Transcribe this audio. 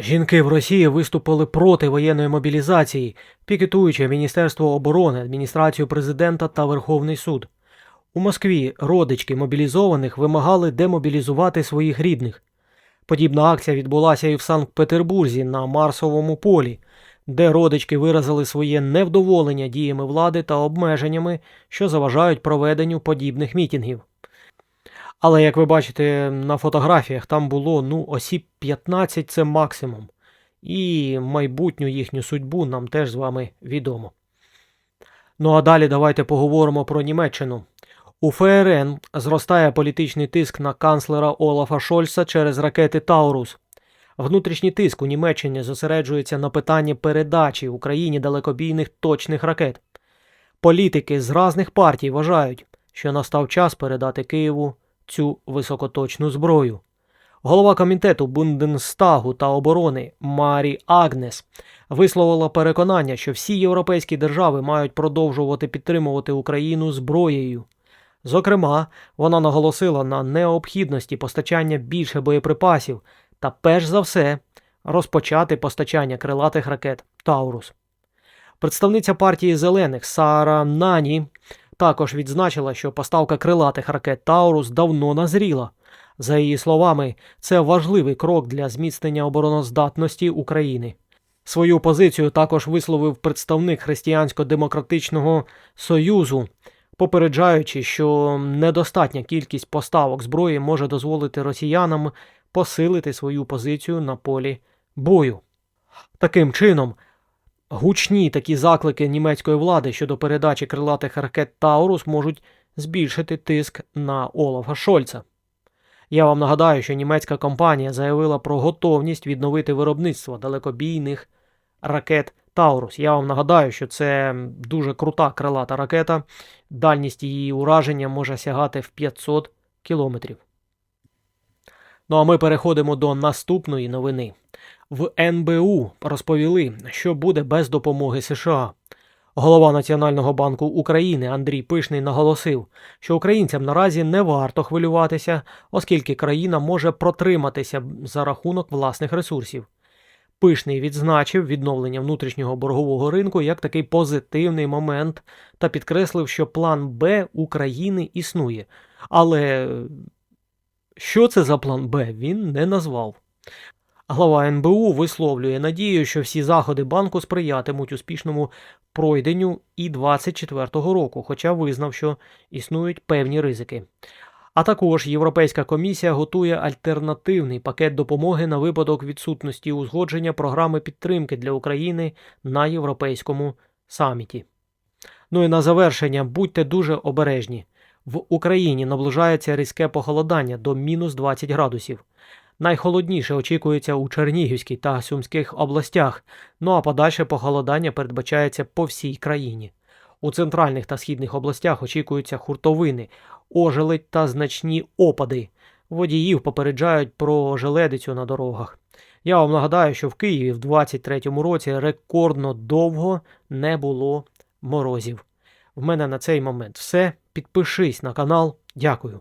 Жінки в Росії виступили проти воєнної мобілізації, пікетуючи Міністерство оборони, адміністрацію президента та Верховний суд. У Москві родички мобілізованих вимагали демобілізувати своїх рідних. Подібна акція відбулася і в Санкт-Петербурзі на Марсовому полі, де родички виразили своє невдоволення діями влади та обмеженнями, що заважають проведенню подібних мітінгів. Але як ви бачите на фотографіях, там було ну осіб 15 це максимум. І майбутню їхню судьбу нам теж з вами відомо. Ну а далі давайте поговоримо про Німеччину. У ФРН зростає політичний тиск на канцлера Олафа Шольца через ракети Таурус. Внутрішній тиск у Німеччині зосереджується на питанні передачі Україні далекобійних точних ракет. Політики з різних партій вважають, що настав час передати Києву цю високоточну зброю. Голова комітету Бунденстагу та оборони Марі Агнес висловила переконання, що всі європейські держави мають продовжувати підтримувати Україну зброєю. Зокрема, вона наголосила на необхідності постачання більше боєприпасів та, перш за все, розпочати постачання крилатих ракет Таурус. Представниця партії зелених Сара Нані також відзначила, що поставка крилатих ракет Таурус давно назріла. За її словами, це важливий крок для зміцнення обороноздатності України. Свою позицію також висловив представник Християнсько-демократичного Союзу, попереджаючи, що недостатня кількість поставок зброї може дозволити росіянам посилити свою позицію на полі бою. Таким чином, гучні такі заклики німецької влади щодо передачі крилатих ракет Таурус можуть збільшити тиск на Олафа Шольца. Я вам нагадаю, що німецька компанія заявила про готовність відновити виробництво далекобійних ракет Таурус. Я вам нагадаю, що це дуже крута крилата ракета. Дальність її ураження може сягати в 500 кілометрів. Ну а ми переходимо до наступної новини. В НБУ розповіли, що буде без допомоги США. Голова Національного банку України Андрій Пишний наголосив, що українцям наразі не варто хвилюватися, оскільки країна може протриматися за рахунок власних ресурсів. Пишний відзначив відновлення внутрішнього боргового ринку як такий позитивний момент та підкреслив, що план Б України існує. Але що це за план Б, він не назвав. Глава НБУ висловлює надію, що всі заходи банку сприятимуть успішному пройденню і 24-го року, хоча визнав, що існують певні ризики. А також Європейська комісія готує альтернативний пакет допомоги на випадок відсутності узгодження програми підтримки для України на європейському саміті. Ну і на завершення будьте дуже обережні. В Україні наближається різке похолодання до мінус 20 градусів. Найхолодніше очікується у Чернігівській та Сумських областях, ну а подальше похолодання передбачається по всій країні. У центральних та східних областях очікуються хуртовини, ожеледь та значні опади. Водіїв попереджають про желедицю на дорогах. Я вам нагадаю, що в Києві в 23-му році рекордно довго не було морозів. В мене на цей момент все. Підпишись на канал. Дякую.